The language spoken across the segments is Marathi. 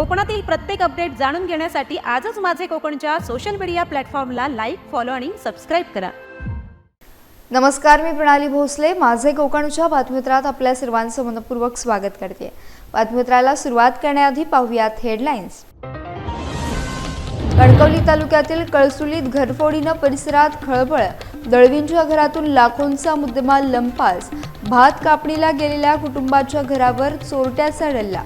कोकणातील प्रत्येक अपडेट जाणून घेण्यासाठी आजच माझे कोकणच्या सोशल मीडिया प्लॅटफॉर्मला लाईक फॉलो आणि सबस्क्राईब करा. नमस्कार मी प्रणाली भोसले. माझे कोकणच्या बातमीत्रात आपल्या सर्वांचं मनपूर्वक स्वागत करते. बातमीत्राला सुरुवात करण्याआधी पाहूयात हेडलाईन्स कणकवली तालुक्यातील कळसुलीत घरफोडीनं परिसरात खळबळ. दळवींच्या घरातून लाखोंचा मुद्देमाल लंपास. भात कापणीला गेलेल्या कुटुंबाच्या घरावर चोरट्याचा डल्ला.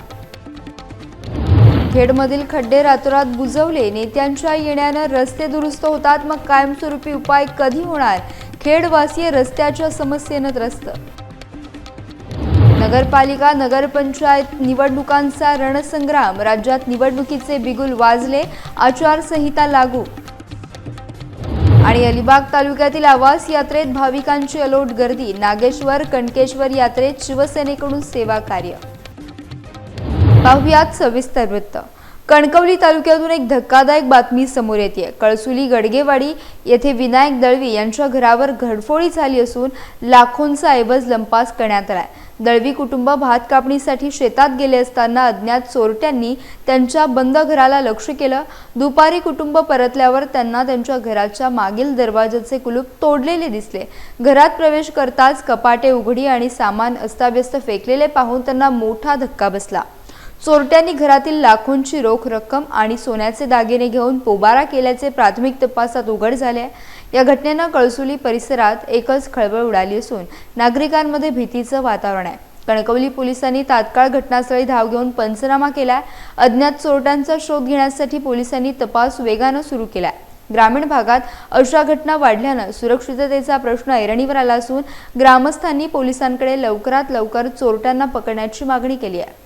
खेडमधील खड्डे रातोरात बुजवले. नेत्यांच्या येण्यानं रस्ते दुरुस्त होतात मग कायमस्वरूपी उपाय कधी होणार? खेडवासीय रस्त्याच्या समस्येनं त्रस्त. नगरपालिका नगरपंचायत निवडणुकांचा रणसंग्राम. राज्यात निवडणुकीचे बिगुल वाजले आचारसंहिता लागू. आणि अलिबाग तालुक्यातील आवास यात्रेत भाविकांची अलोट गर्दी. नागेश्वर कणकेश्वर यात्रेत शिवसेनेकडून सेवा कार्य पाहुयात सविस्तर वृत्त. कणकवली तालुक्यातून एक धक्कादायक बातमी समोर येते कळसुली गडगेवाडी येथे विनायक दळवी यांच्या घरावर घडफोडी झाली असून लाखोंचा ऐवज लंपास करण्यात आलाय. दळवी कुटुंब भात कापणीसाठी शेतात गेले असताना अज्ञात चोरट्यांनी त्यांच्या बंद घराला लक्ष केलं. दुपारी कुटुंब परतल्यावर त्यांना त्यांच्या घराच्या मागील दरवाजाचे कुलूप तोडलेले दिसले. घरात प्रवेश करताच कपाटे उघडी आणि सामान अस्ताव्यस्त फेकलेले पाहून त्यांना मोठा धक्का बसला. चोरट्यांनी घरातील लाखोंची रोख रक्कम आणि सोन्याचे दागिने घेऊन पोबारा केल्याचे प्राथमिक तपासात उघड झाले आहे. या घटनेनं कळसुली परिसरात एकच खळबळ उडाली असून नागरिकांमध्ये भीतीचं वातावरण आहे. कणकवली पोलिसांनी तात्काळ घटनास्थळी धाव घेऊन पंचनामा केलाय. अज्ञात चोरट्यांचा शोध घेण्यासाठी पोलिसांनी तपास वेगानं सुरू केलाय. ग्रामीण भागात अशा घटना वाढल्यानं सुरक्षिततेचा प्रश्न ऐरणीवर आला असून ग्रामस्थांनी पोलिसांकडे लवकरात लवकर चोरट्यांना पकडण्याची मागणी केली आहे.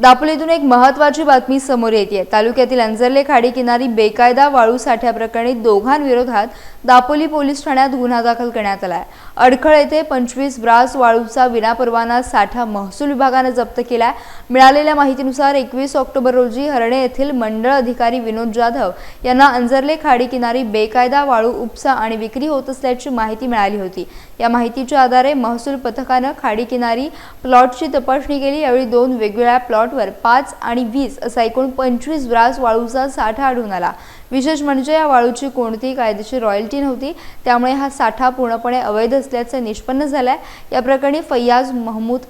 दापोलीतून एक महत्वाची बातमी समोर येते तालुक्यातील अंजरले खाडी किनारी बेकायदा वाळू साठ्याप्रकरणी दोघांविरोधात दापोली पोलीस ठाण्यात गुन्हा दाखल करण्यात आलाय. अडखळ येथे पंचवीस ब्रास वाळूचा विनापरवाना साठा महसूल विभागानं जप्त केलाय. मिळालेल्या माहितीनुसार एकवीस ऑक्टोबर रोजी हरणे येथील मंडळ अधिकारी विनोद जाधव यांना अंजरले खाडी किनारी बेकायदा वाळू उपसा आणि विक्री होत असल्याची माहिती मिळाली होती. या माहितीच्या आधारे महसूल पथकानं खाडी किनारी प्लॉटची तपासणी केली. यावेळी दोन वेगवेगळ्या प्लॉट प्लॉटवर पाच आणि वीस असा एकूण पंचवीस ब्रास वाळूचा साठा आढळून आला. विशेष म्हणजे या वाळूची कोणतीही कायदेशीर रॉयल्टी नव्हती. त्यामुळे हा साठा पूर्णपणे अवैध असल्याचं निष्पन्न झालंय. या प्रकरणी फैयाज महमूद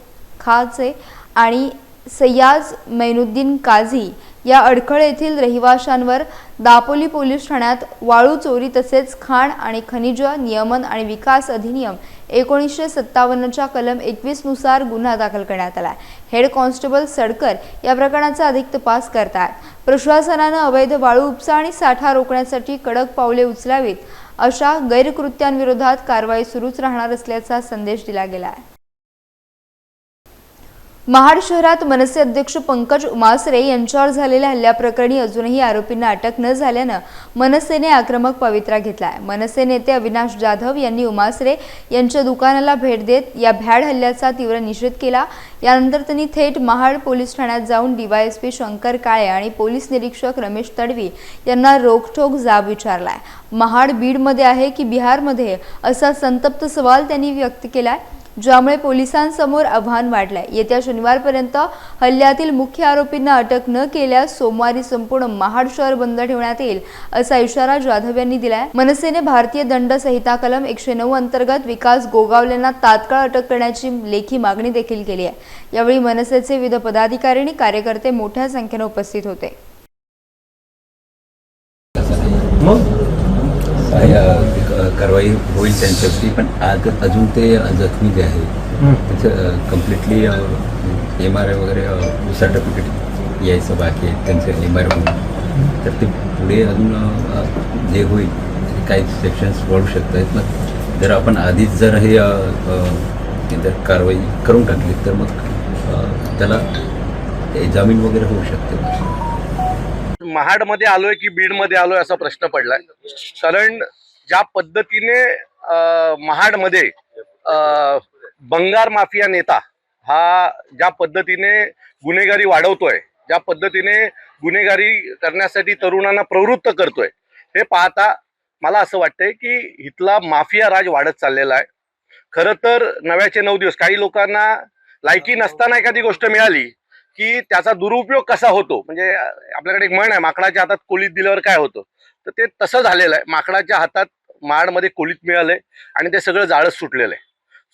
खाचे आणि सय्याज मैनुद्दीन काझी या अडखळ येथील रहिवाशांवर दापोली पोलीस ठाण्यात वाळू चोरी तसेच खाण आणि खनिज नियमन आणि विकास अधिनियम एकोणीसशे सत्तावन्नच्या कलम एकवीसनुसार गुन्हा दाखल करण्यात आला हेड कॉन्स्टेबल सडकर या प्रकरणाचा अधिक तपास करतात. प्रशासनानं अवैध वाळू उपसा आणि साठा रोखण्यासाठी कडक पावले उचलावीत अशा गैरकृत्यांविरोधात कारवाई सुरूच राहणार असल्याचा संदेश दिला गेला आहे. महाड शहरात मनसे अध्यक्ष पंकज उमासरे यांच्यावर झालेल्या हल्ल्याप्रकरणी अजूनही आरोपींना अटक न झाल्यानं मनसेने आक्रमक पवित्रा घेतला आहे मनसे नेते अविनाश जाधव यांनी उमासरे यांच्या दुकानाला भेट देत या भ्याड हल्ल्याचा तीव्र निषेध केला. यानंतर त्यांनी थेट महाड पोलीस ठाण्यात जाऊन डीवायएसपी शंकर काळे आणि पोलीस निरीक्षक रमेश तडवी यांना रोखठोक जाब विचारलाय. महाड बीडमध्ये आहे की बिहारमध्ये? असा संतप्त सवाल त्यांनी व्यक्त केलाय. ज्यामुळे पोलिसांसमोर आव्हान वाढलंय. येत्या शनिवारपर्यंत हल्ल्यातील मुख्य आरोपींना अटक न केल्यास सोमवारी संपूर्ण महाड शहर बंद ठेवण्यात येईल असा इशारा जाधव यांनी दिलाय. मनसेने भारतीय दंड संहिता कलम एकशे नऊ अंतर्गत विकास गोगावलेंना तात्काळ अटक करण्याची लेखी मागणी देखील केली आहे. यावेळी मनसेचे विविध पदाधिकारी आणि कार्यकर्ते मोठ्या संख्येने उपस्थित होते. मग? कारवाई होईल त्यांच्यावरती पण आज अजून ते जखमी जे आहे त्याचं कम्प्लिटली एम आर आय वगैरे सर्टिफिकेट यायचं बाकी आहे त्यांचं एम आर आय तर ते पुढे अजून जे होईल ते काही सेक्शन्स वाढू शकत आहेत. मग जर आपण आधीच जर हे जर कारवाई करून टाकली तर मग त्याला जामीन वगैरे होऊ शकते. महाडमध्ये आलोय की बीडमध्ये आलोय असा प्रश्न पडलाय. कारण ज्या पद्धतीने महाडमध्ये बंगार माफिया नेता हा ज्या पद्धतीने गुन्हेगारी वाढवतोय ज्या पद्धतीने गुन्हेगारी करण्यासाठी तरुणांना प्रवृत्त करतोय हे पाहता मला असं वाटतंय की इथला माफिया राज वाढत चाललेला आहे. खरं तर नव्याचे नऊ दिवस काही लोकांना लायकी नसताना एखादी गोष्ट मिळाली की त्याचा दुरुपयोग कसा होतो? म्हणजे आपल्याकडे एक म्हण आहे माकडाच्या हातात कोलीत दिल्यावर काय होतं? तर ते तसं झालेलं आहे. माकडाच्या हातात माडमध्ये कोलीत मिळालंय आणि ते सगळं जाळच सुटलेलं आहे.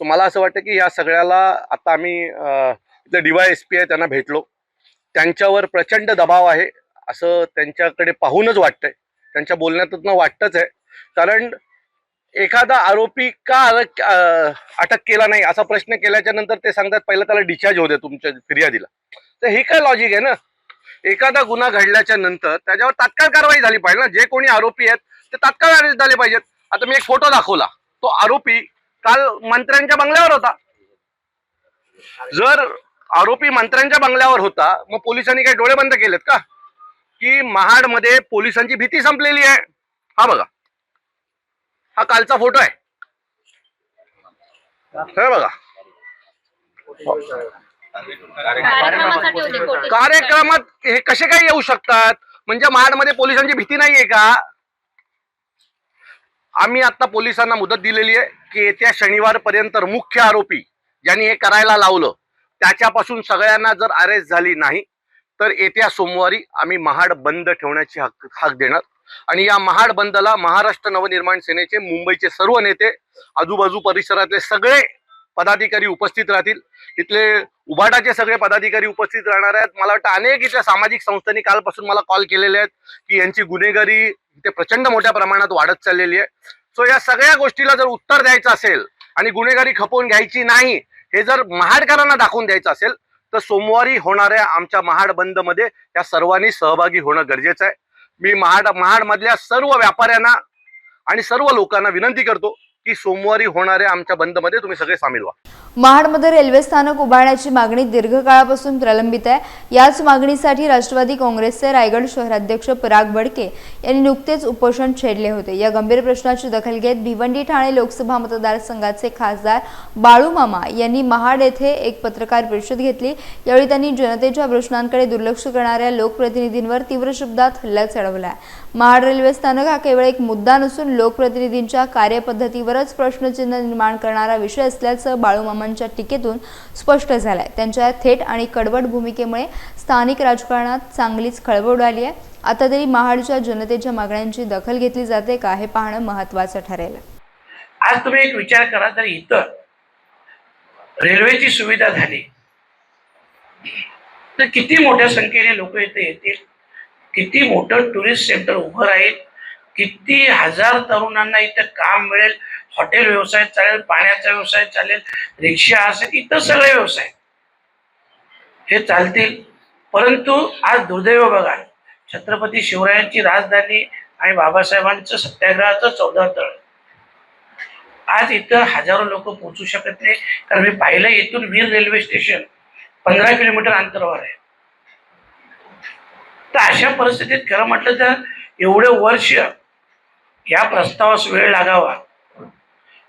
सो मला असं वाटतं की या सगळ्याला आता आम्ही इथं डी डीवाय एस पी आहे त्यांना भेटलो. त्यांच्यावर प्रचंड दबाव आहे असं त्यांच्याकडे पाहूनच वाटतंय. त्यांच्या बोलण्यातून वाटतंच आहे. कारण एखादा आरोपी का अटक अटक केला नाही असा प्रश्न केल्याच्यानंतर ते सांगतात पहिलं त्याला डिस्चार्ज होऊ द्या तुमच्या फिर्यादीला. तर हे काय लॉजिक आहे ना? एखादा गुन्हा घडल्याच्या नंतर त्याच्यावर तात्काळ कारवाई झाली पाहिजे ना. जे कोणी आरोपी आहेत ते तात्काळ अरेस्ट झाले पाहिजेत. आता मी एक फोटो दाखवला. तो आरोपी काल मंत्र्यांच्या बंगल्यावर होता. जर आरोपी मंत्र्यांच्या बंगल्यावर होता मग पोलिसांनी काही डोळे बंद केलेत का? की महाडमध्ये पोलिसांची भीती संपलेली आहे. हा बघा. हा कालचा फोटो आहे. हे बघा. कार्यक्रमात हे कसे काय येऊ शकतात? म्हणजे महाडमध्ये पोलिसांची भीती नाहीये का? आम्ही आता पोलिसांना मुदत दिलेली आहे की येत्या शनिवारपर्यंत मुख्य आरोपी ज्यांनी हे करायला लावलं त्याच्यापासून सगळ्यांना जर अरेस्ट झाली नाही तर येत्या सोमवारी आम्ही महाड बंद ठेवण्याची हक हाक देणार. आणि या महाड बंदला महाराष्ट्र नवनिर्माण सेनेचे मुंबईचे सर्व नेते आजूबाजू परिसरातले सगळे पदाधिकारी उपस्थित राहतील. इथले उभाटाचे सगळे पदाधिकारी उपस्थित राहणार आहेत. मला वाटतं अनेक इथल्या सामाजिक संस्थांनी कालपासून मला कॉल केलेले आहेत की यांची गुन्हेगारी इथे प्रचंड मोठ्या प्रमाणात वाढत चाललेली आहे. सो या सगळ्या गोष्टीला जर उत्तर द्यायचं असेल आणि गुन्हेगारी खपवून घ्यायची नाही हे जर महाडकरांना दाखवून द्यायचं असेल तर सोमवारी होणाऱ्या आमच्या महाड बंदमध्ये या सर्वांनी सहभागी होणं गरजेचं आहे. मी महाड महाडमधल्या सर्व व्यापाऱ्यांना आणि सर्व लोकांना विनंती करतो की सोमवारी होणाऱ्या आमच्या बंदमध्ये तुम्ही सगळे सामील व्हा. महाडमध्ये रेल्वे स्थानक उभारण्याची मागणी दीर्घकाळापासून प्रलंबित आहे. याच मागणीसाठी राष्ट्रवादी काँग्रेसचे रायगड शहराध्यक्ष पराग बडके यांनी नुकतेच उपोषण छेडले होते. या गंभीर प्रश्नाची दखल घेत भिवंडी ठाणे लोकसभा मतदारसंघाचे खासदार बाळूमामा यांनी महाड येथे एक पत्रकार परिषद घेतली. यावेळी त्यांनी जनतेच्या प्रश्नांकडे दुर्लक्ष करणाऱ्या लोकप्रतिनिधींवर तीव्र शब्दात हल्ला चढवला महाड रेल्वे स्थानक हा केवळ एक मुद्दा नसून लोकप्रतिनिधींच्या कार्यपद्धतीवर खरंच प्रश्नचिन्ह निर्माण करणारा विषय असल्याचं बाळूमामांच्या टीकेतून स्पष्ट झालंय. त्यांच्या थेट आणि कडवट भूमिकेमुळे स्थानिक राजकारणात चांगलीच खळबळ उडाली आहे. आता तरी महाडच्या जनतेच्या मागण्यांची दखल घेतली जाते का हे पाहणं महत्त्वाचं ठरेल. आज तुम्ही एक विचार करा तर इतर रेल्वेची सुविधा झाली. तर किती मोठ्या संख्येने लोक इथे येतील? किती मोठं टुरिस्ट सेंटर उभं राहील? किती हजार तरुणांना इथं काम मिळेल? हॉटेल व्यवसाय चालेल पाण्याचा व्यवसाय चालेल रिक्षा असेल इतर सगळे व्यवसाय. हे चालतील. परंतु आज दुर्दैव बघा. छत्रपती शिवरायांची राजधानी आणि बाबासाहेबांचं सत्याग्रहाचं चौदा तळ. आज इथं हजारो लोक पोहोचू शकत नाही. कारण मी पाहिलं इथून वीर रेल्वे स्टेशन पंधरा किलोमीटर अंतरावर आहे. तर अशा परिस्थितीत खरं म्हटलं तर एवढे वर्ष या प्रस्तावास वेळ लागावा.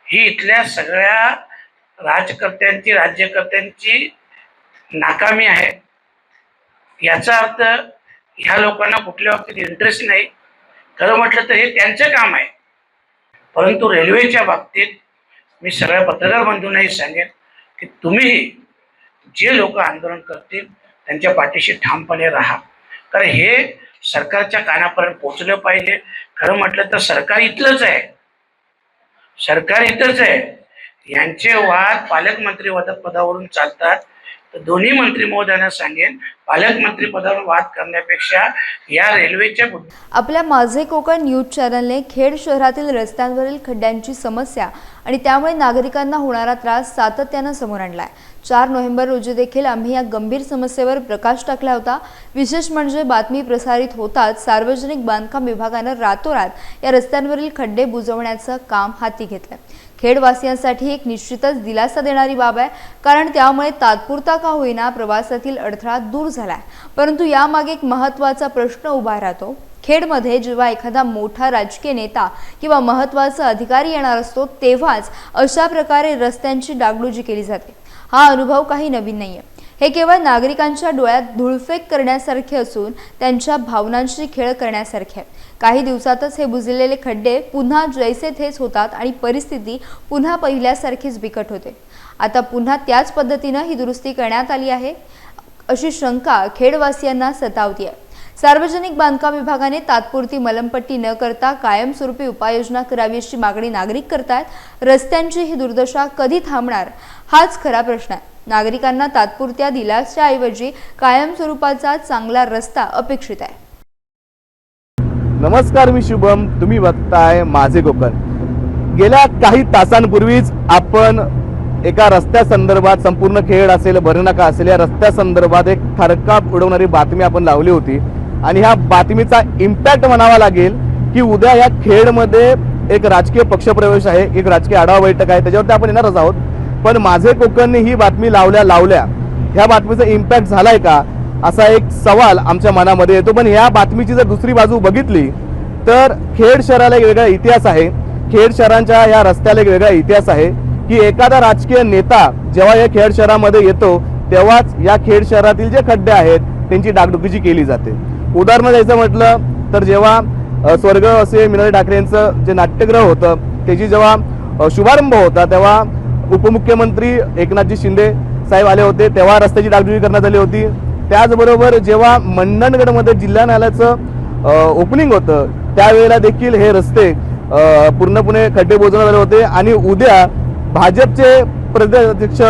ही इथल्या सगळ्या राजकर्त्यांची राज्यकर्त्यांची नाकामी आहे. याचा अर्थ ह्या लोकांना कुठल्या बाबतीत इंटरेस्ट नाही. खरं म्हटलं तर हे त्यांचं काम आहे. परंतु रेल्वेच्या बाबतीत मी सगळ्या पत्रकार बंधूंनाही सांगेन की तुम्ही जे लोक आंदोलन करतील त्यांच्या पाठीशी ठामपणे राहा. कारण हे सरकारच्या कानापर्यंत पोचलं पाहिजे. खरं म्हटलं तर सरकार इथलंच आहे. सरकार इथंच आहे. यांचे वाद पालकमंत्री पदावरून चालतात. तर दोन्ही मंत्री महोदयांना सांगेन पालकमंत्री पदावर वाद करण्यापेक्षा या रेल्वेच्या आपल्या माझे कोकण न्यूज चॅनलने खेड शहरातील रस्त्यांवरील खड्ड्यांची समस्या आणि त्यामुळे नागरिकांना होणारा त्रास सातत्यानं समोर आणलाय. चार नोव्हेंबर रोजी देखील आम्ही या गंभीर समस्येवर प्रकाश टाकला होता. विशेष म्हणजे बातमी प्रसारित होताच सार्वजनिक बांधकाम विभागानं रातोरात या रस्त्यांवरील खड्डे बुजवण्याचं काम हाती घेतलं. खेडवासियांसाठी एक निश्चितच दिलासा देणारी बाब आहे कारण त्यामुळे तात्पुरता का होईना प्रवासातील अडथळा दूर झालाय. परंतु यामागे एक महत्त्वाचा प्रश्न उभा राहतो. खेडमध्ये जेव्हा एखादा मोठा राजकीय नेता किंवा महत्त्वाचा अधिकारी येणार असतो तेव्हाच अशा प्रकारे रस्त्यांची डागडुजी केली जाते. हा अनुभव काही नवीन नाही आहे हे केवळ नागरिकांच्या डोळ्यात धुळफेक करण्यासारखे असून त्यांच्या भावनांशी खेळ करण्यासारखे आहे काही दिवसातच हे बुजलेले खड्डे पुन्हा जैसे थेच होतात आणि परिस्थिती पुन्हा पहिल्यासारखीच बिकट होते. आता पुन्हा त्याच पद्धतीनं ही दुरुस्ती करण्यात आली आहे अशी शंका खेडवासियांना आहे सार्वजनिक बांधकाम विभागाने तात्पुरती मलमपट्टी न करता कायमस्वरूपी उपाययोजना करावी अशी मागणी नागरिक करतायत. रस्त्यांची ही दुर्दशा कधी थांबणार? हाच खरा प्रश्न आहे. नागरिकांना तात्पुरत्या दिलासच्या कायम स्वरूपाचा चांगला रस्ता अपेक्षित आहे. नमस्कार मी शुभम. तुम्ही बघताय माझे कोकण गेल्या काही तासांपूर्वीच आपण एका रस्त्या संदर्भात संपूर्ण खेड असेल भरनाका असेल या रस्त्या संदर्भात एक थरकाप उडवणारी बातमी आपण लावली होती. आणि ह्या बातमीचा इम्पॅक्ट म्हणावा लागेल की उद्या या खेडमध्ये एक राजकीय पक्षप्रवेश आहे एक राजकीय आढावा बैठक आहे त्याच्यावरती आपण येणारच आहोत. पण माझे कोकणने ही बातमी लावल्या लावल्या. ह्या बातमीचा इम्पॅक्ट झालाय का? असा एक सवाल आमच्या मनामध्ये येतो. पण ह्या बातमीची जर दुसरी बाजू बघितली तर खेड शहराला एक वेगळा इतिहास आहे. खेड शहरांच्या ह्या रस्त्याला एक वेगळा इतिहास आहे की एखादा राजकीय नेता जेव्हा या खेड शहरामध्ये येतो तेव्हाच या खेड शहरातील जे खड्डे आहेत त्यांची डागडुकीची केली जाते. उदाहरण द्यायचं म्हटलं तर जेव्हा स्वर्ग असे मिनल ठाकरे यांचं जे नाट्यग्रह होतं त्याची जेव्हा शुभारंभ होता तेव्हा उपमुख्यमंत्री एकनाथजी शिंदे साहेब आले होते तेव्हा रस्त्याची डागडुजी करण्यात आली होती. त्याचबरोबर जेव्हा मंडणगडमध्ये जिल्हा न्यायालयाचं ओपनिंग होतं त्यावेळेला देखील हे रस्ते पूर्णपणे खड्डे बोजवण्यात आले होते. आणि उद्या भाजपचे प्रदेशाध्यक्ष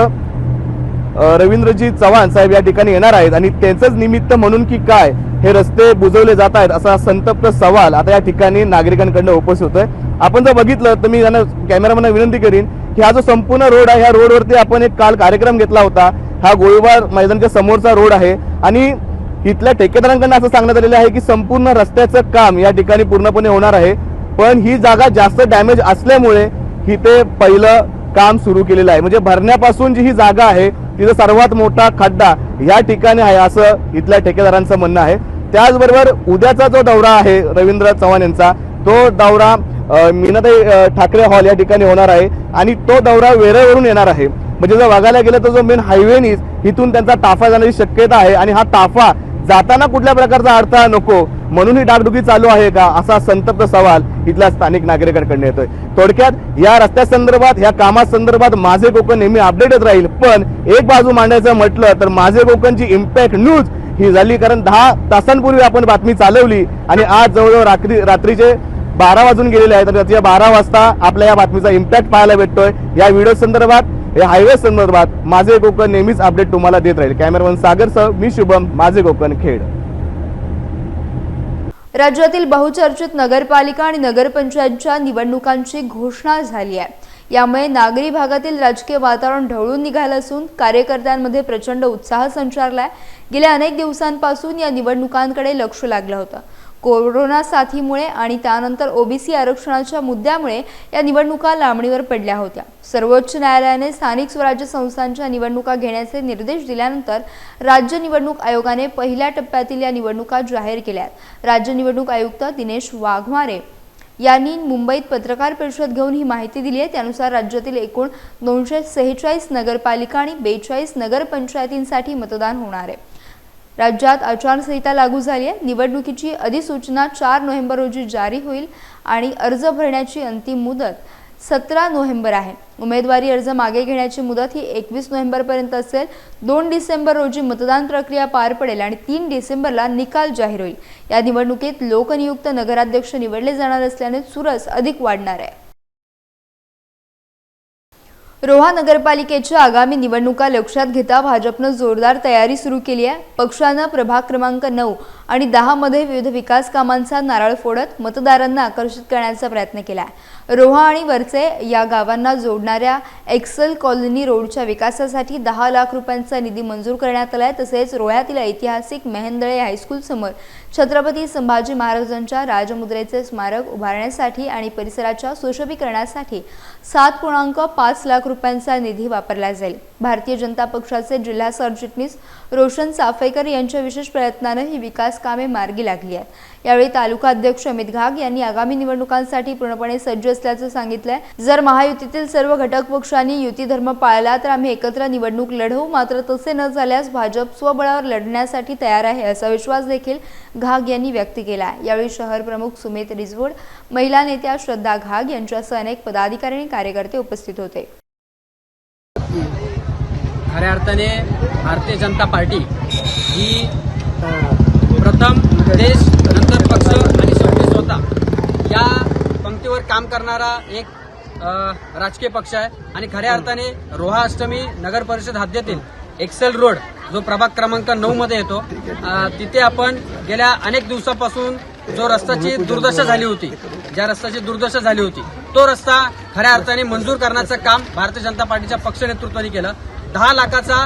रवींद्रजी चव्हाण साहेब या ठिकाणी येणार आहेत. आणि त्यांचंच निमित्त म्हणून की काय हे रस्ते बुजवले जात आहेत असा संतप्त सवाल आता या ठिकाणी नागरिकांकडनं उपस्थित होतोय. आपण जर बघितलं तर मी त्यांना कॅमेरामॅनला विनंती करीन की हा जो संपूर्ण रोड आहे ह्या रोडवरती आपण एक काल कार्यक्रम घेतला होता. हा गोळीबार मैदानच्या समोरचा रोड आहे आणि इथल्या ठेकेदारांकडनं असं सांगण्यात आलेलं आहे की संपूर्ण रस्त्याचं काम या ठिकाणी पूर्णपणे होणार आहे. पण ही जागा जास्त डॅमेज असल्यामुळे इथे पहिलं काम सुरू केलेलं आहे. म्हणजे भरण्यापासून जी ही जागा आहे तिथं सर्वात मोठा खड्डा या ठिकाणी आहे असं इथल्या ठेकेदारांचं म्हणणं आहे. त्याचबरोबर उद्याचा जो दौरा आहे रवींद्र चव्हाण यांचा तो दौरा मीनाताई ठाकरे हॉल या ठिकाणी होणार आहे आणि तो दौरा वेरळवरून येणार आहे. म्हणजे जर बघायला गेलं तर जो मेन हायवेनीच इथून त्यांचा ताफा जाण्याची शक्यता आहे आणि हा ताफा जाताना कुठल्या प्रकारचा अडथळा नको म्हणून ही डागडुगी चालू आहे का असा संतप्त सवाल इथल्या स्थानिक नागरिकांकडून येतोय. थोडक्यात या रस्त्यासंदर्भात या कामासंदर्भात माझे कोकण नेहमी अपडेटच राहील पण एक बाजू मांडायचं म्हटलं तर माझे कोकणची इम्पॅक्ट न्यूज ही झाली कारण दहा तासांपूर्वी आपण बातमी चालवली आणि आज जवळजवळ रात्री रात्रीचे बारा वाजून गेलेले आहेत तर रात्री बारा वाजता आपल्या या बातमीचा इम्पॅक्ट पाहायला भेटतोय. या व्हिडिओ संदर्भात या हायवे संदर्भात माझे कोकण नेहमीच अपडेट तुम्हाला देत राहील. कॅमेरामन सागर सह मी शुभम माझे कोकण खेड. राज्यातील बहुचर्चित नगरपालिका आणि नगरपंचायतच्या निवडणुकांची घोषणा झाली आहे. यामुळे नागरी भागातील राजकीय वातावरण ढवळून निघालं असून कार्यकर्त्यांमध्ये प्रचंड उत्साह संचारलाय. गेल्या अनेक दिवसांपासून या निवडणुकांकडे लक्ष लागलं होतं. कोरोना साथीमुळे आणि त्यानंतर ओबीसी आरक्षणाच्या मुद्द्यामुळे या निवडणुका लांबणीवर पडल्या होत्या. सर्वोच्च न्यायालयाने स्थानिक स्वराज्य संस्थांच्या निवडणुका घेण्याचे निर्देश दिल्यानंतर राज्य निवडणूक आयोगाने पहिल्या टप्प्यातील या निवडणुका जाहीर केल्या आहेत राज्य निवडणूक आयुक्त दिनेश वाघमारे यांनी मुंबईत पत्रकार परिषद घेऊन ही माहिती दिली आहे. त्यानुसार राज्यातील एकूण दोनशे सेहेचाळीस नगरपालिका आणि बेचाळीस नगरपंचायतींसाठी मतदान होणार आहे. राज्यात आचारसंहिता लागू झाली आहे. निवडणुकीची अधिसूचना चार नोव्हेंबर रोजी जारी होईल आणि अर्ज भरण्याची अंतिम मुदत सतरा नोव्हेंबर आहे. उमेदवारी अर्ज मागे घेण्याची मुदत ही एकवीस नोव्हेंबरपर्यंत असेल. दोन डिसेंबर रोजी मतदान प्रक्रिया पार पडेल आणि तीन डिसेंबरला निकाल जाहीर होईल. या निवडणुकीत लोकनियुक्त नगराध्यक्ष निवडले जाणार असल्याने चुरस अधिक वाढणार आहे. रोहा नगरपालिकेच्या आगामी निवडणुका लक्षात घेता भाजपनं जोरदार तयारी सुरू केली आहे. पक्षानं प्रभाग क्रमांक नऊ आणि दहा मध्ये विविध विकास कामांचा नारळ फोडत मतदारांना आकर्षित करण्याचा प्रयत्न केला आहे. रोहा आणि वरचे या गावांना जोडणाऱ्या एक्सेल कॉलनी रोडच्या विकासासाठी दहा लाख रुपयांचा निधी मंजूर करण्यात आला आहे तसेच रोह्यातील ऐतिहासिक मेहंदळे हायस्कूल समोर छत्रपती संभाजी महाराजांच्या राजमुद्रेचे स्मारक उभारण्यासाठी आणि परिसराच्या सुशोभीकरणासाठी सात पूर्णांक पाच लाख रुपयांचा निधी वापरला जाईल. भारतीय जनता पक्षाचे जिल्हा सरचिटणीस रोशन चाफेकर यांच्या विशेष प्रयत्नानं ही विकास कामे मार्गी लागली आहेत. यावेळी तालुका अध्यक्ष अमित घाग यांनी आगामी निवडणुकांसाठी पूर्णपणे सज्ज असल्याचं सांगितलंय. जर महायुतीतील सर्व घटक पक्षांनी युती धर्म पाळला तर आम्ही एकत्र निवडणूक लढवू मात्र तसे न झाल्यास भाजप स्वबळावर लढण्यासाठी तयार आहे असा विश्वास देखील घाग यांनी व्यक्त केला यावेळी शहर प्रमुख सुमित रिजवूड महिला नेत्या श्रद्धा घाग यांच्यासह अनेक पदाधिकारी आणि कार्यकर्ते उपस्थित होते. खऱ्या अर्थाने भारतीय जनता पार्टी ही प्रथम देश नंतर पक्ष आणि शेवटी स्वतः. या पंक्तीवर काम करणारा एक राजकीय पक्ष आहे. आणि खऱ्या अर्थाने रोहा अष्टमी नगर परिषद हद्दीतील एक्सेल रोड जो प्रभाग क्रमांक नऊ मध्ये येतो तिथे आपण गेल्या अनेक दिवसापासून जो रस्त्याची दुर्दशा झाली होती ज्या रस्त्याची दुर्दशा झाली होती तो रस्ता खऱ्या अर्थाने मंजूर करण्याचं काम भारतीय जनता पार्टीच्या पक्ष नेतृत्वाने केलं. दहा लाखाचा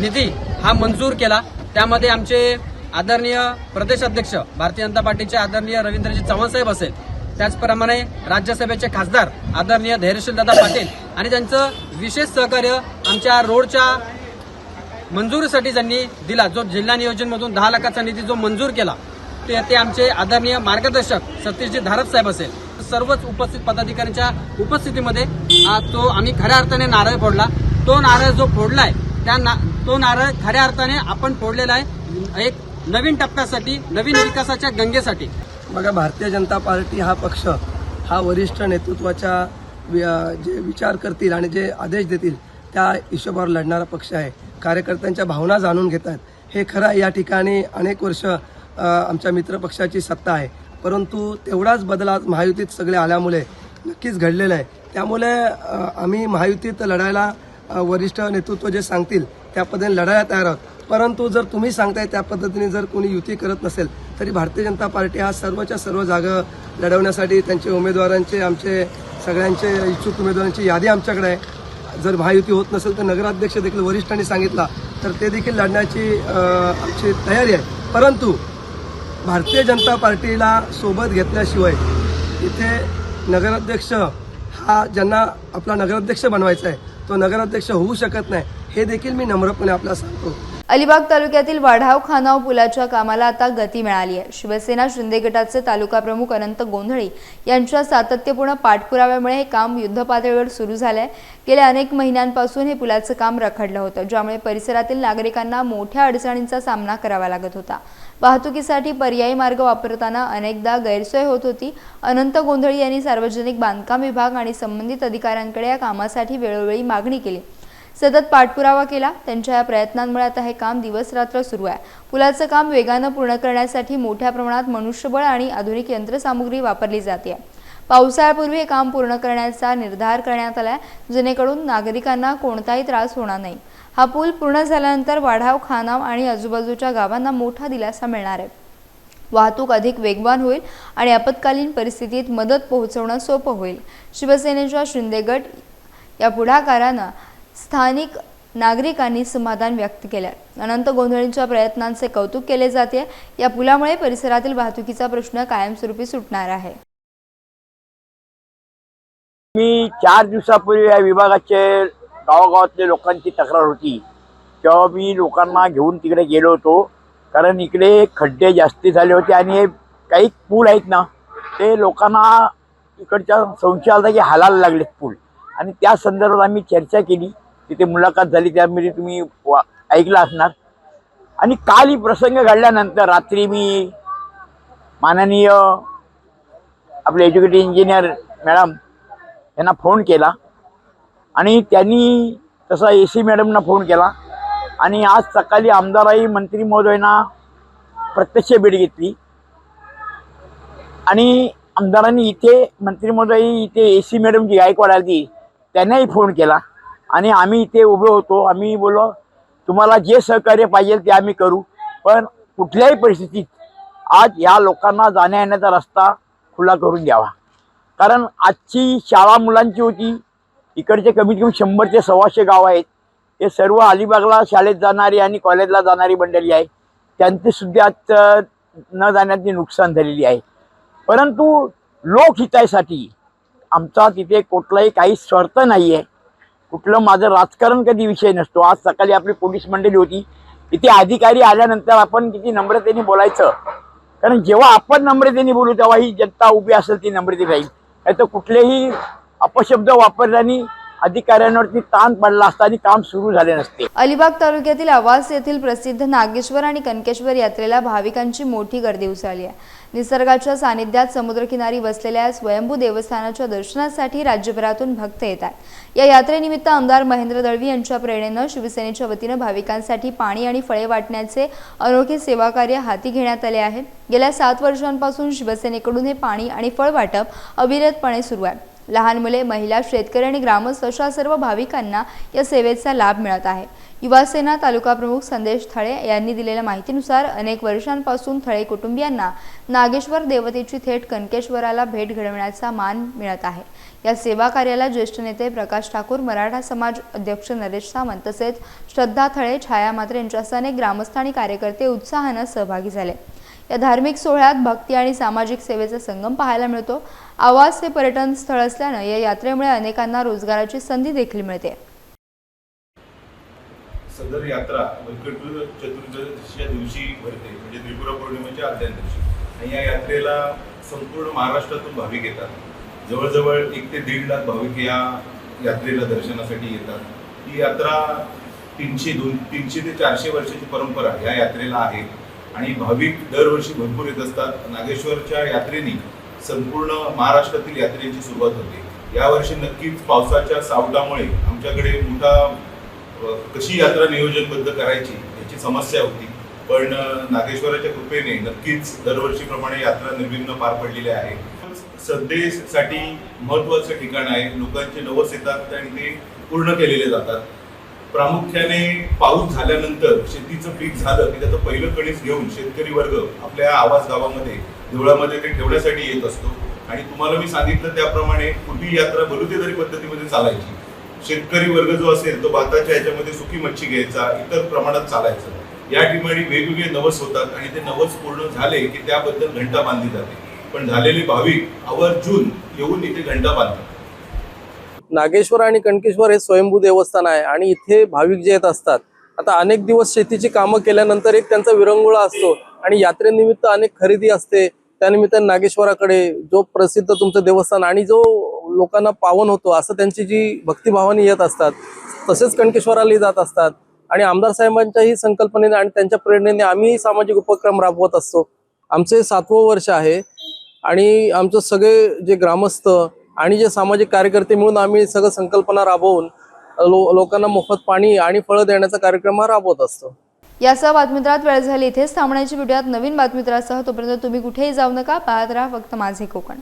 निधी हा मंजूर केला. त्यामध्ये आमचे आदरणीय प्रदेश अध्यक्ष भारतीय जनता पार्टीचे आदरणीय रवींद्रजी चव्हाण साहेब असेल. त्याचप्रमाणे राज्यसभेचे खासदार आदरणीय धैर्यशील दादा पाटील आणि त्यांचं विशेष सहकार्य आमच्या रोडच्या मंजुरीसाठी त्यांनी दिला जो जिल्हा नियोजनमधून दहा लाखाचा निधी जो मंजूर केला ते ते आमचे आदरणीय मार्गदर्शक सतीशजी धारप साहेब असेल. सर्वच उपस्थित पदाधिकाऱ्यांच्या उपस्थितीमध्ये तो आम्ही खऱ्या अर्थाने नारळ फोडला. तो नारळ जो फोडलाय त्या ना तो नारळ खऱ्या अर्थाने आपण फोडलेला आहे. एक नवीन टप्प्यासाठी नवीन विकासाच्या गंगेसाठी. बघा भारतीय जनता पार्टी हा पक्ष हा वरिष्ठ नेतृत्वाच्या वि- जे विचार करतील आणि जे आदेश देतील त्या हिशोबावर लढणारा पक्ष आहे. कार्यकर्त्यांच्या भावना जाणून घेतात हे खरं या ठिकाणी अनेक वर्ष आमच्या मित्र पक्षाची सत्ता आहे. परंतु तेवढाच बदल आज महायुतीत सगळे आल्यामुळे नक्कीच घडलेलं आहे. त्यामुळे आम्ही महायुतीत लढायला वरिष्ठ नेतृत्व जे सांगतील त्या पद्धतीने लढायला तयार आहोत. परंतु जर तुम्ही सांगताय त्या पद्धतीने जर कोणी युती करत नसेल तरी भारतीय जनता पार्टी हा सर्वच्या सर्व जागा लढवण्यासाठी त्यांचे उमेदवारांचे आमचे सगळ्यांचे इच्छुक उमेदवारांची यादी आमच्याकडे आहे. जर महायुती होत नसेल तर नगराध्यक्ष देखील वरिष्ठांनी सांगितला तर ते देखील लढण्याची आमची तयारी आहे. परंतु भारतीय जनता पार्टीला सोबत घेतल्याशिवाय इथे नगराध्यक्ष हा ज्यांना आपला नगराध्यक्ष बनवायचा आहे तो नगराध्यक्ष होऊ शकत नाही हे देखील मी नम्रपणे आपल्याला सांगतो. अलिबाग तालुक्यातील वाढाव खानाव पुलाच्या कामाला आता गती मिळाली आहे. शिवसेना शिंदे गटाचे तालुका प्रमुख अनंत गोंधळी यांच्या सातत्यपूर्ण पाठपुराव्यामुळे हे काम युद्धपातळीवर सुरू झाले आहे गेल्या अनेक महिन्यांपासून हे पुलाचं काम रखडलं होतं ज्यामुळे परिसरातील नागरिकांना मोठ्या अडचणींचा सामना करावा लागत होता. वाहतुकीसाठी पर्यायी मार्ग वापरताना अनेकदा गैरसोय होत होती. अनंत गोंधळी यांनी सार्वजनिक बांधकाम विभाग आणि संबंधित अधिकाऱ्यांकडे या कामासाठी वेळोवेळी मागणी केली. सतत पाठपुरावा केला. त्यांच्या या प्रयत्नांमुळे आता हे काम दिवसरात्र सुरू आहे. पुलाचं काम वेगानं पूर्ण करण्यासाठी मोठ्या प्रमाणात मनुष्यबळ आणि आधुनिक यंत्रसामुग्री वापरली जाते. पावसाळ्यापूर्वी हे काम पूर्ण करण्याचा निर्धार करण्यात आलाय. जेणेकरून नागरिकांना कोणताही त्रास होणार नाही. हा पूल पूर्ण झाल्यानंतर वाढाव खानाव आणि आजूबाजूच्या गावांना मोठा दिलासा मिळणार आहे. वाहतूक अधिक वेगवान होईल आणि आपत्कालीन परिस्थितीत मदत पोहोचवणं सोपं होईल. शिवसेनेच्या शिंदे गट या पुढाकारानं स्थानिक नागरिकांनी समाधान व्यक्त केले अनंत गोंधळींच्या प्रयत्नांचे कौतुक केले जाते. या पुलामुळे परिसरातील वाहतुकीचा प्रश्न कायमस्वरूपी सुटणार आहे. मी चार दिवसापूर्वी या विभागाचे गावागावातल्या लोकांची तक्रार होती. तेव्हा मी लोकांना घेऊन तिकडे गेलो होतो. कारण इकडे खड्डे जास्ती झाले होते आणि हे काही पूल आहेत ना ते लोकांना इकडच्या संशय आला की हालायला लागलेत पूल. आणि त्या संदर्भात आम्ही चर्चा केली. तिथे मुलाखत झाली त्यामध्ये तुम्ही ऐकला ऐकलं असणार. आणि काल ही प्रसंग घडल्यानंतर रात्री मी माननीय आपले एज्युकेटिव्ह इंजिनियर मॅडम यांना फोन केला. आणि त्यांनी तसा ए सी मॅडमना फोन केला. आणि आज सकाळी आमदारही मंत्री महोदयांना प्रत्यक्ष भेट घेतली. आणि आमदारांनी इथे मंत्री महोदय इथे A C madam ji Gaikwad आली त्यांनाही फोन केला. आणि आम्ही इथे उभे होतो. आम्ही बोललो तुम्हाला जे सहकार्य पाहिजे ते आम्ही करू पण कुठल्याही परिस्थितीत आज या लोकांना जाण्या येण्याचा रस्ता खुला करून द्यावा. कारण आजची शाळा मुलांची होती इकडचे कमीत कमी शंभर ते सव्वाशे गाव आहेत. हे सर्व अलिबागला शाळेत जाणारी आणि कॉलेजला जाणारी मंडळी आहे त्यांची सुद्धा आज न जाण्याची नुकसान झालेली आहे. परंतु लोकहितासाठी आमचा तिथे कुठलाही काही स्वार्थ नाही आहे कुठलं माझं राजकारण कधी विषय नसतो. आज सकाळी आपली पोलीस मंडळी होती. इथे अधिकारी आल्यानंतर आपण किती नम्रतेने बोलायचं. कारण जेव्हा आपण नम्रतेने बोलू तेव्हा ही जनता उभी असेल ती नम्रते राहील. नाही तर कुठलेही अपशब्द वापरल्याने अधिकाऱ्यांवरती ताण पडला असता आणि काम सुरू झाले नसते. अलिबाग तालुक्यातील आवास येथील प्रसिद्ध नागेश्वर आणि कनकेश्वर यात्रेला भाविकांची मोठी गर्दी उसळली आहे. निसर्गाच्या सानिध्यात समुद्रकिनारी वसलेल्या स्वयंभू देवस्थानाच्या दर्शनासाठी राज्यभरातून भक्त येतात या यात्रेनिमित्त आमदार महेंद्र दळवी यांच्या प्रेरणेनं शिवसेनेच्या वतीनं भाविकांसाठी पाणी आणि फळे वाटण्याचे अनोखे सेवाकार्य हाती घेण्यात आले आहे. गेल्या सात वर्षांपासून शिवसेनेकडून हे पाणी आणि फळ वाटप अविरतपणे सुरू आहे. लहान मुले महिला शेतकरी आणि ग्रामस्थ अशा सर्व भाविकांना या सेवेचा लाभ मिळत आहे. युवासेना तालुका प्रमुख संदेश थळे यांनी दिलेल्या माहितीनुसार अनेक वर्षांपासून थळे कुटुंबियांना नागेश्वर देवतेची थेट कनकेश्वराला भेट घडवण्याचा मान मिळत आहे. या सेवा कार्याला ज्येष्ठ नेते प्रकाश ठाकूर मराठा समाज अध्यक्ष नरेश सावंत तसेच श्रद्धा थळे छाया मात्रे यांच्यासह अनेक ग्रामस्थ आणि कार्यकर्ते उत्साहानं सहभागी झाले. या धार्मिक सोहळ्यात भक्ती आणि सामाजिक सेवेचा संगम पाहायला मिळतो. आवास हे पर्यटन स्थळ असल्यानं या यात्रेमुळे अनेकांना रोजगाराची संधी देखील मिळते. सदर यात्रा वैकुंठ चतुर्दशीच्या दिवशी भरते म्हणजे त्रिपुरा पौर्णिमेच्या आदल्या दिवशी. आणि या यात्रेला संपूर्ण महाराष्ट्रातून भाविक येतात. जवळजवळ एक ते दीड लाख भाविक या यात्रेला दर्शनासाठी येतात. ही यात्रा तीनशे दोन तीनशे ते चारशे वर्षाची परंपरा या यात्रेला आहे. आणि भाविक दरवर्षी भरपूर येत असतात. नागेश्वरच्या यात्रेने संपूर्ण महाराष्ट्रातील यात्रेची सुरुवात होते. यावर्षी नक्कीच पावसाच्या सावटामुळे आमच्याकडे मोठा कशी यात्रा नियोजनबद्ध करायची याची समस्या होती. पण नागेश्वराच्या कृपेने नक्कीच दरवर्षीप्रमाणे यात्रा निर्विघ्न पार पडलेली आहे. श्रद्धेसाठी महत्वाचं ठिकाण आहे. लोकांचे नवस येतात आणि ते पूर्ण केलेले जातात. प्रामुख्याने पाऊस झाल्यानंतर शेतीचं पीक झालं की त्याचं पहिलं कणीस घेऊन शेतकरी वर्ग आपल्या आवाज गावामध्ये देवळामध्ये ते ठेवण्यासाठी येत असतो. आणि तुम्हाला मी सांगितलं त्याप्रमाणे पूर्वी यात्रा बलुतेदारी पद्धतीमध्ये चालायची. शेतकरी वर्ग जो असेल तो भाताच्या ह्याच्यामध्ये सुकी मच्छी घ्यायचा इतर प्रमाणात चालायचं. या ठिकाणी वेगवेगळे नवस होतात आणि ते नवस पूर्ण झाले की त्याबद्दल घंटा बांधली जाते. पण झालेले भाविक आवर्जून येऊन इथे घंटा बांधतात. नागेश्वर आणि कणकेश्वर हे स्वयंभू देवस्थान आहे आणि इथे भाविक जे येत असतात आता अनेक दिवस शेतीची कामं केल्यानंतर एक त्यांचा विरंगुळा असतो आणि यात्रेनिमित्त अनेक खरेदी असते. त्यानिमित्त नागेश्वराकडे जो प्रसिद्ध तुमचं देवस्थान आणि जो लोकांना पावन होतो असं त्यांची जी भक्तिभावाने येत असतात तसेच कणकेश्वरालाही जात असतात. आणि आमदार साहेबांच्याही संकल्पनेने आणि त्यांच्या प्रेरणेने आम्ही सामाजिक उपक्रम राबवत असतो. आमचे सातवं वर्ष आहे आणि आमचं सगळे जे ग्रामस्थ आणि जे सामाजिक कार्यकर्ते मिळून आम्ही सगळं संकल्पना राबवून लो लोकांना मोफत पाणी आणि फळं देण्याचा कार्यक्रम हा राबवत असतो. यासह बातमीत्रात वेळ झाली. इथेच थांबण्याची व्हिडिओत नवीन बातमीत्रासह तोपर्यंत तुम्ही कुठेही जाऊ नका. पाहत राहा फक्त माझे कोकण.